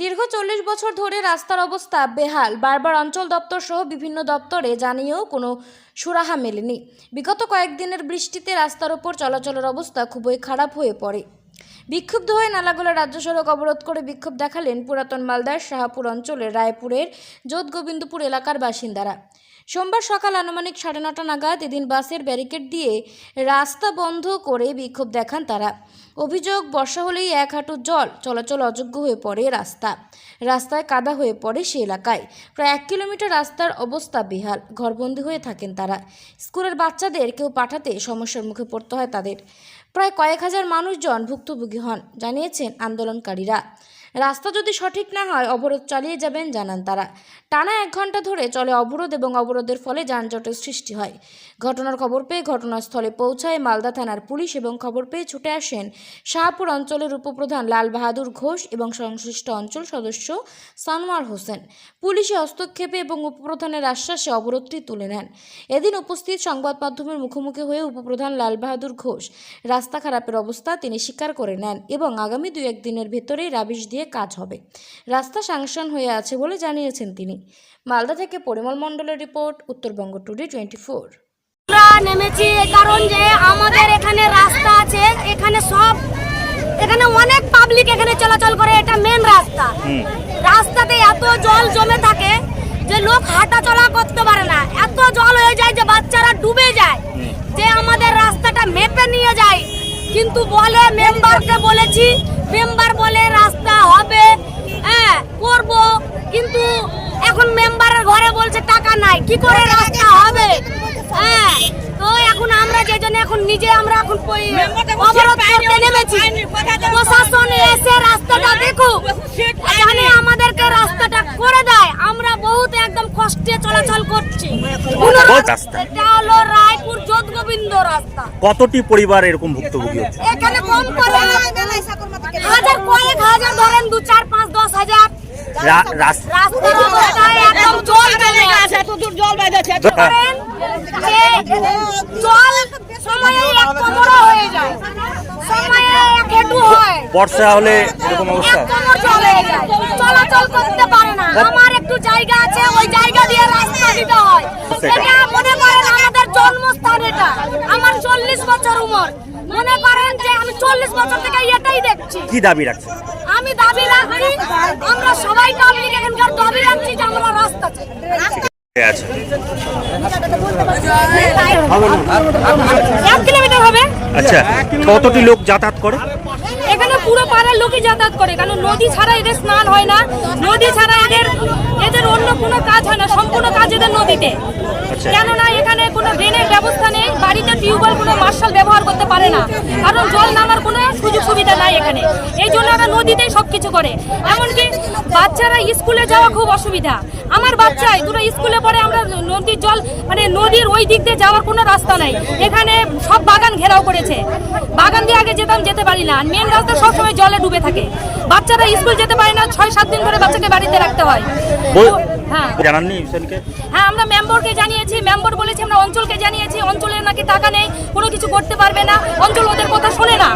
দীর্ঘ চল্লিশ বছর ধরে রাস্তার অবস্থা বেহাল। বারবার অঞ্চল দপ্তর সহ বিভিন্ন দপ্তরে জানিয়েও কোনো সুরাহা মেলেনি। বিগত কয়েকদিনের বৃষ্টিতে রাস্তার ওপর চলাচলের অবস্থা খুবই খারাপ হয়ে পড়ে। বিক্ষুব্ধ হয়ে নালাগোলা রাজ্য সড়ক অবরোধ করে বিক্ষোভ দেখালেন পুরাতন মালদার শাহাপুর অঞ্চলের রায়পুরের যোধ গোবিন্দপুর এলাকার বাসিন্দারা। সোমবার সকাল আনুমানিক সাড়ে নটা নাগাদ এদিন বাসের ব্যারিকেড দিয়ে রাস্তা বন্ধ করে বিক্ষোভ দেখান তারা। অভিযোগ, বর্ষা হলেই এক হাঁটু জল চলাচল অযোগ্য হয়ে পড়ে রাস্তা। রাস্তায় কাদা হয়ে পড়ে সে এলাকায়। প্রায় এক কিলোমিটার রাস্তার অবস্থা বেহাল, ঘরবন্দি হয়ে থাকেন তারা। স্কুলের বাচ্চাদের কেউ পাঠাতে সমস্যার মুখে পড়তে হয় তাদের। প্রায় কয়েক হাজার মানুষজন ভুক্তভোগী হন, জানিয়েছেন আন্দোলনকারীরা। রাস্তা যদি সঠিক না হয়, অবরোধ চালিয়ে যাবেন, জানান তারা। টানা এক ঘণ্টা ধরে চলে অবরোধ এবং অবরোধের ফলে যানজটের সৃষ্টি হয়। ঘটনার খবর পেয়ে ঘটনাস্থলে পৌঁছায় মালদা থানার পুলিশ এবং খবর পেয়ে ছুটে আসেন শাহপুর অঞ্চলের উপপ্রধান লাল বাহাদুর ঘোষ এবং সংশ্লিষ্ট অঞ্চল সদস্য সানোয়ার হোসেন। পুলিশে হস্তক্ষেপে এবং উপপ্রধানের আশ্বাসে অবরোধটি তুলে নেন। এদিন উপস্থিত সংবাদ মাধ্যমের মুখোমুখি হয়ে উপপ্রধান লাল বাহাদুর ঘোষ রাস্তা খারাপের অবস্থা তিনি স্বীকার করে নেন এবং আগামী দুই একদিনের ভেতরেই রাবিশ দিয়ে কাজ হবে। রাস্তা সাংশন হয়ে আছে বলে জানিয়েছেন তিনি। মালদা থেকে পরিমল মণ্ডলের report Uttarbanga today twenty four নেমেছি কারণ যে আমাদের এখানে রাস্তা আছে এখানে সব এখানে অনেক পাবলিক এখানে চলাচল করে এটা মেন রাস্তা। রাস্তাতে এত জল জমে থাকে যে লোক হাঁটা চলা করতে পারে না। এত জল হয়ে যায় যে বাচ্চারা ডুবে যায়। যে আমাদের রাস্তাটা মেপে নিয়ে যায়। কিন্তু বলে মেম্বারকে বলেছি মেম্বার বলে রাস্তা হবে হ্যাঁ করব। কিন্তু এখন মেম্বারের ঘরে বলছে টাকা নাই কি করে রাস্তা হবে? হ্যাঁ তো এখন আমরা যে জন্য এখন নিজে আমরা এখন অবরোধ করতে নেমেছি। প্রশাসন এসে রাস্তাটা দেখুক জানে আমাদেরকে রাস্তাটা করে দেয়। আমরা বহুত একদম কষ্টে চলাচল করছি। এটা হলো রায়পুর যোধ গোবিন্দ রাস্তা। কতটি পরিবার এরকম ভুক্তভোগী হচ্ছে? এখানে কম করে কয়েক হাজার ধরেন দু চার পাঁচ দশ হাজার। বর্ষা হলে এরকম অবস্থা। চলাচল করতে পারে না। আমার একটু জায়গা আছে ওই জায়গা দিয়ে রাস্তা দিতে হয় এটা মনে করেন আমাদের জন্মস্থান এটা আমার চল্লিশ বছর উমর মনে করেন যে আমি চল্লিশ বছর থেকে এটাই দেখছি কি দাবি রাখছে আমি দাবি রাখছি আমরা সবাই পাবলিক এখানকার দাবি রাখছি যে আমরা রাস্তা চাই। আছে? কিলোমিটার হবে। আচ্ছা কতটি লোক যাতায়াত করে? এখানে পুরো পাড়ার লোকই যাতায়াত করে কারণ নদী ছাড়া এদের স্নান হয় না। নদী ছাড়া এদের এদের অন্য কোনো কাজ হয় না সম্পূর্ণ কাজ এদের নদীতে। আচ্ছা। কেননা এখানে কোনো ড্রেনের ব্যবস্থা নেই বাড়িতে টিউবওয়েল কোনো মার্শাল ব্যবহার করতে পারে না। কারণ জল নামার কোনো সুযোগ সুবিধা নাই এখানে। এই জন্য আমরা নদীতেই সব কিছু করে। এমনকি বাচ্চারা স্কুলে যাওয়া খুব অসুবিধা। আমার বাচ্চাই দুটো স্কুলে পড়ে আমরা নদীর জল মানে নদীর ওই দিক দিয়ে যাওয়ার কোনো রাস্তা নাই। এখানে সব বাগান ঘেরাও করেছে। বাগান দিয়ে আগে যেতাম যেতে পারি না। মেন রাস্তা সবসময় জলে ডুবে থাকে। বাচ্চারা স্কুল যেতে পারে না ছয় সাত দিন ধরে বাচ্চাকে বাড়িতে রাখতে হয়। হ্যাঁ। হ্যাঁ আমরা মেম্বরকে জানিয়েছি মেম্বর বলেছে আমরা অঞ্চলকে জানিয়েছি অঞ্চলের নাকি টাকা নেই কোনো কিছু করতে পারবে না। অঞ্চল ওদের কথা শোনে না।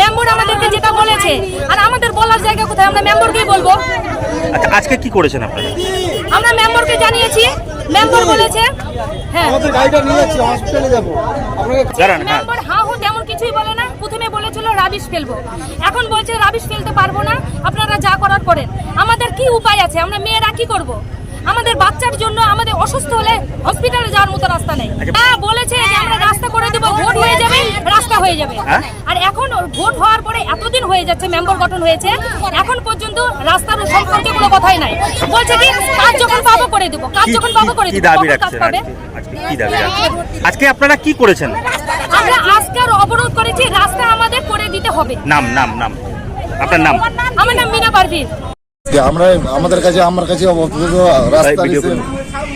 মেম্বর আমাদেরকে যেটা বলেছে আর আমাদের বলার জায়গা কোথায়? আমরা মেম্বরকেই বলব। আচ্ছা আজকে কি করেছেন আপনারা? আমরা মেম্বারকে জানিয়েছি। মেম্বার বলেছে হ্যাঁ। আমাদের গাড়িটা নিয়ে যাচ্ছি হসপিটালে যাব। আপনাকে জানান হ্যাঁ। মেম্বার হা হো তেমন কিছুই বলে না। প্রথমে বলেছিল রাবিশ ফেলব। এখন বলছে রাবিশ ফেলতে পারব না। আপনারা যা করার করেন। আমাদের কি উপায় আছে? আমরা মেয়েরা কি করব? আমাদের বাচ্চার জন্য আমাদের অসুস্থ হলে হসপিটালে যাওয়ার মতো রাস্তা নেই। হ্যাঁ বলেছে যে আমরা রাস্তা করে দেবো ভোট হয়ে যাবে রাস্তা হয়ে যাবে। হ্যাঁ? আর এখন ভোট হওয়ার পরে এতদিন হয়ে যাচ্ছে মেম্বার গঠন হয়েছে এখন পর্যন্ত রাস্তার সম্পর্কে কোনো কথাই নাই। বলছে কি কাজ যখন পাবো করে দেবো কাজ যখন পাবো করে দেবো রাখছেন আজকে? আজকে আজকে আপনারা কি করেছেন? আমরা আজকের অবরোধ করেছি রাস্তা আমাদের করে দিতে হবে। নাম নাম নাম। আপনার নাম? আমার নাম মিনা পারভিন আমরা আমাদের কাছে আমার কাছে অবস্থিত রাস্তা।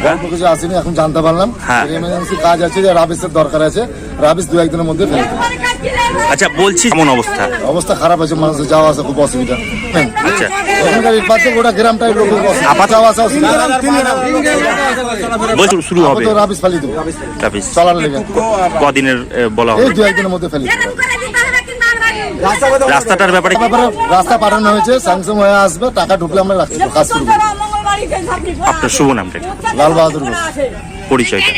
হ্যাঁ? কিছু আসেনি এখন জানতে পারলাম হ্যাঁ। এমার্জেন্সি কাজ আছে যে রাবিসের দরকার আছে রাবিস দু একদিনের মধ্যে ফেলে। আচ্ছা বলছি কেমন অবস্থা অবস্থা খারাপ আছে মানুষের যাওয়া আসা খুব অসুবিধা হ্যাঁ। আচ্ছা এখানকার পাশে গোটা গ্রামটাই অসুবিধা। আপাতত- যাওয়া আসা অসুবিধা শুরু হবে রাবিস ফালি দেবো লেগে কদিনের বলা হবে দু একদিনের মধ্যে ফেলে দেবে। রাস্তাটার ব্যাপারে ব্যাপারে রাস্তা পাঠানো হয়েছে স্যামসাং হয়ে আসবে টাকা ঢুকলে আমরা রাখছি কাজ শুরু করব। আপনার শুভ নামটা? লাল বাহাদুর পরিচয়টা।